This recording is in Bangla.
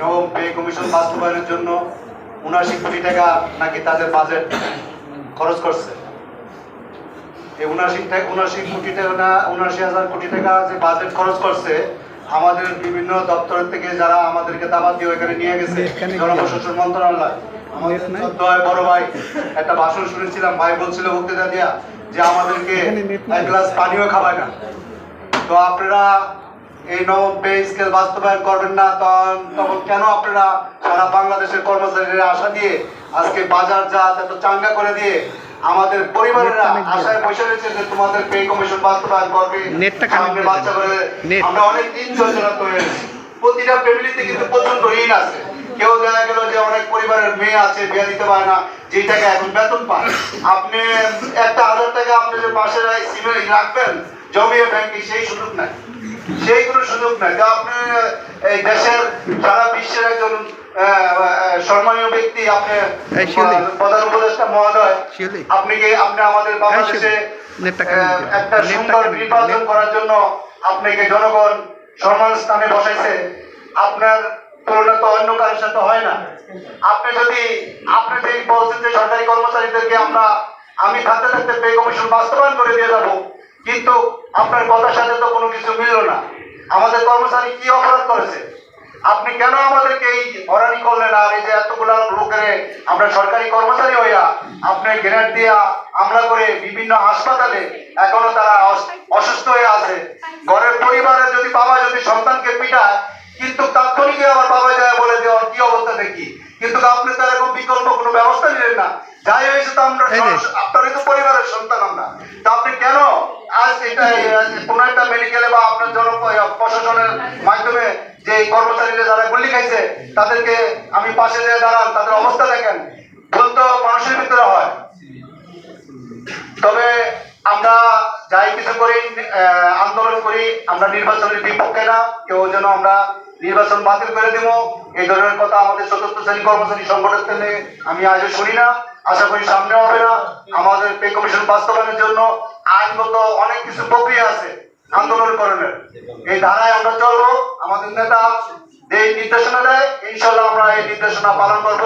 নবম পে কমিশন বাস্তবায়নের জন্য উনআশি কোটি টাকা নাকি তাদের বাজেট খরচ করছে? এই উনআশি উনআশি কোটি টাকা না উনআশি হাজার কোটি টাকা যে বাজেট খরচ করছে আমাদের বিভিন্ন দপ্তর থেকে যারা আমাদেরকে দাবাত দিয়ে ওইখানে নিয়ে গেছে জনপ্রশাসন মন্ত্রণালয়। আমাদের বড় ভাই একটা ভাষণ শুনেছিলাম ভাই বলছিল বক্তৃতা দিয়া যে আমাদেরকে এক গ্লাস পানিও খাবায় না। তো আপনারা এই নবম পে স্কেল বাস্তবায়ন করবেন না তখন তখন কেন আপনারা সারা বাংলাদেশের কর্মচারীরা আশা দিয়ে আজকে বাজার জাত এত চাঙ্গা করে দিয়ে আমাদের পরিবারেরা আশায় বসে রয়েছে যে তোমাদের পে কমিশন বাস্তবায়ন করবে। নেটটা সামনে বাচ্চা করে আমরা অনেক দিন যোজনা হয়েছি প্রতিটা ফ্যামিলিতে কিন্তু প্রচণ্ড ঋণ আছে। কেউ দেখা গেল যে অনেক পরিবারের মেয়ে আছে বিয়ে দিতে পারে না যে টাকা এখন বেতন পায়। আপনি একটা হাজার টাকা আপনি যে সিমে রাখবেন জমিয়ে ব্যাংকে সেই সুযোগ নাই। সেই কোনো সুযোগ নাই। যা আপনি এই দেশের সারা বিশ্বের একজন সম্মানীয় ব্যক্তি আপনি প্রধান উপদেষ্টা মহোদয় আপনি কি আপনি আমাদের বাংলাদেশে। একটা সুন্দর নির্বাচন করার জন্য আপনাকে জনগণ সম্মান স্থানে বসাইছে। আপনার তুলনা তো অন্য কারোর সাথে হয় না। আপনি যদি আপনি যে বলছেন যে সরকারি কর্মচারীদেরকে আমরা আমি থাকতে থাকতে পে কমিশন বাস্তবায়ন করে দিয়ে যাব কিন্তু আপনার কথার সাথে তো কোনো কিছু মিলল না। আমাদের কর্মচারী কি অপরাধ করেছে? আপনি কেন আমাদেরকে এই হরানি করলেন? আর এই যে এতগুলা লোকের আমরা সরকারি কর্মচারী হইয়া আপনি গ্রেনেড দিয়া হামলা করে বিভিন্ন হাসপাতালে এখনও তারা অসুস্থ হয়ে আছে। ঘরের পরিবারের যদি বাবা যদি সন্তানকে পিটায় কিন্তু তাৎক্ষণিক আমার বাবা যায় বলে দেওয়ার কি অবস্থা দেখি? কিন্তু আপনি তো এরকম বিকল্প কোনো ব্যবস্থা নিলেন না। যাই হয়েছে তো আমরা। আপনারই তো পরিবারের সন্তান আমরা। তা আজ এটা কোনো একটা মেডিকেলে বা আপনার জন প্রশাসনের মাধ্যমে যে কর্মচারীরা যারা গুলি খাইছে, তাদেরকে আমি পাশে যেয়ে দাঁড়ান, তাদের অবস্থা দেখেন। ভুল তো মানুষের ভিতরে হয়। তবে আমরা যাই কিছু করি আন্দোলন করি, আমরা নির্বাচনের বিপক্ষে না, কেউ যেন আমরা নির্বাচন বাতিল করে দিব। এই ধরনের কথা আমাদের চতুর্থ শ্রেণি কর্মচারী সংগঠন আমি আজও শুনি না। আশা করি সামনে হবে না। আমাদের পে কমিশন বাস্তবায়নের জন্য আইনগত অনেক কিছু প্রক্রিয়া আছে, আন্দোলন করণের এই ধারায় আমরা চলবো, আমাদের নেতা যে নির্দেশনা দেয়, ইনশাল্লাহ আমরা এই নির্দেশনা পালন করব।